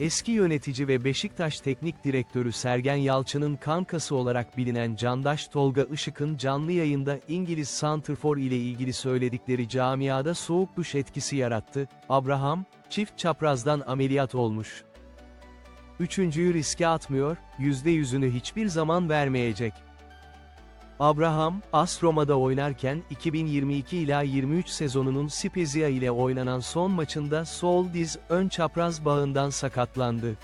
Eski yönetici ve Beşiktaş Teknik Direktörü Sergen Yalçın'ın kankası olarak bilinen Candaş Tolga Işık'ın canlı yayında İngiliz Santrfor ile ilgili söyledikleri camiada soğuk duş etkisi yarattı, Abraham, çift çaprazdan ameliyat olmuş. Üçüncüyü riske atmıyor, yüzde yüzünü hiçbir zaman vermeyecek. Abraham, AS Roma'da oynarken 2022 ila 23 sezonunun Spezia ile oynanan son maçında sol diz ön çapraz bağından sakatlandı.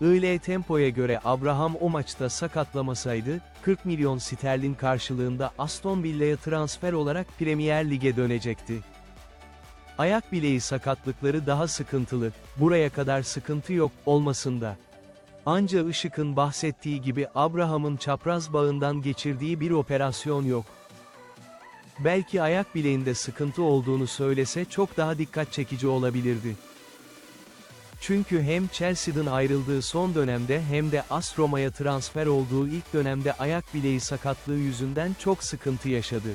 IL Tempo'ya göre Abraham o maçta sakatlamasaydı, 40 milyon sterlin karşılığında Aston Villa'ya transfer olarak Premier Lig'e dönecekti. Ayak bileği sakatlıkları daha sıkıntılı, buraya kadar sıkıntı yok, olmasında. Anca Işık'ın bahsettiği gibi Abraham'ın çapraz bağından geçirdiği bir operasyon yok. Belki ayak bileğinde sıkıntı olduğunu söylese çok daha dikkat çekici olabilirdi. Çünkü hem Chelsea'den ayrıldığı son dönemde hem de AS Roma'ya transfer olduğu ilk dönemde ayak bileği sakatlığı yüzünden çok sıkıntı yaşadı.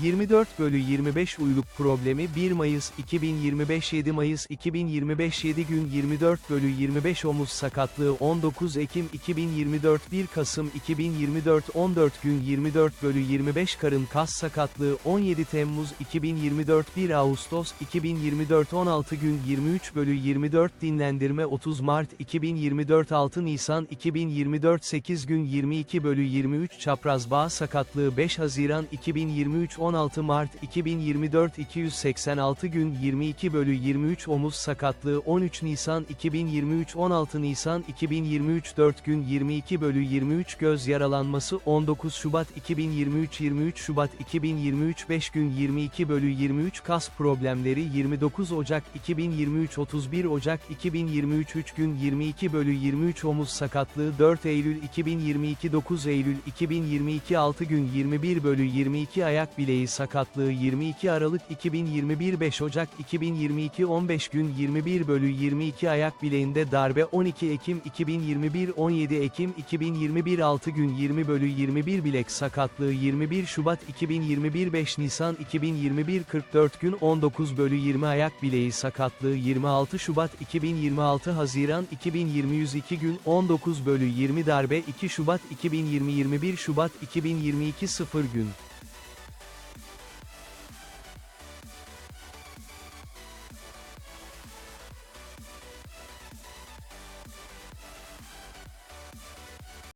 24 bölü 25 uyluk problemi 1 Mayıs 2025 7 Mayıs 2025 7 gün 24 bölü 25 omuz sakatlığı 19 Ekim 2024 1 Kasım 2024 14 gün 24 bölü 25 karın kas sakatlığı 17 Temmuz 2024 1 Ağustos 2024 16 gün 23 bölü 24 dinlendirme 30 Mart 2024 6 Nisan 2024 8 gün 22 bölü 23 çapraz bağ sakatlığı 5 Haziran 2023 16 Mart 2024 286 gün 22 bölü 23 omuz sakatlığı 13 Nisan 2023 16 Nisan 2023 4 gün 22 bölü 23 göz yaralanması 19 Şubat 2023 23 Şubat 2023 5 gün 22 bölü 23 kas problemleri 29 Ocak 2023 31 Ocak 2023 3 gün 22 bölü 23 omuz sakatlığı 4 Eylül 2022 9 Eylül 2022 6 gün 21 bölü 22 ayak bileği sakatlığı 22 Aralık 2021 5 Ocak 2022 15 gün 21 bölü 22 ayak bileğinde darbe 12 Ekim 2021 17 Ekim 2021 6 gün 20 bölü 21 bilek sakatlığı 21 Şubat 2021 5 Nisan 2021 44 gün 19 bölü 20 ayak bileği sakatlığı 26 Şubat 2026 Haziran 2020 102 gün 19 bölü 20 darbe 2 Şubat 2020 21 Şubat 2022 0 gün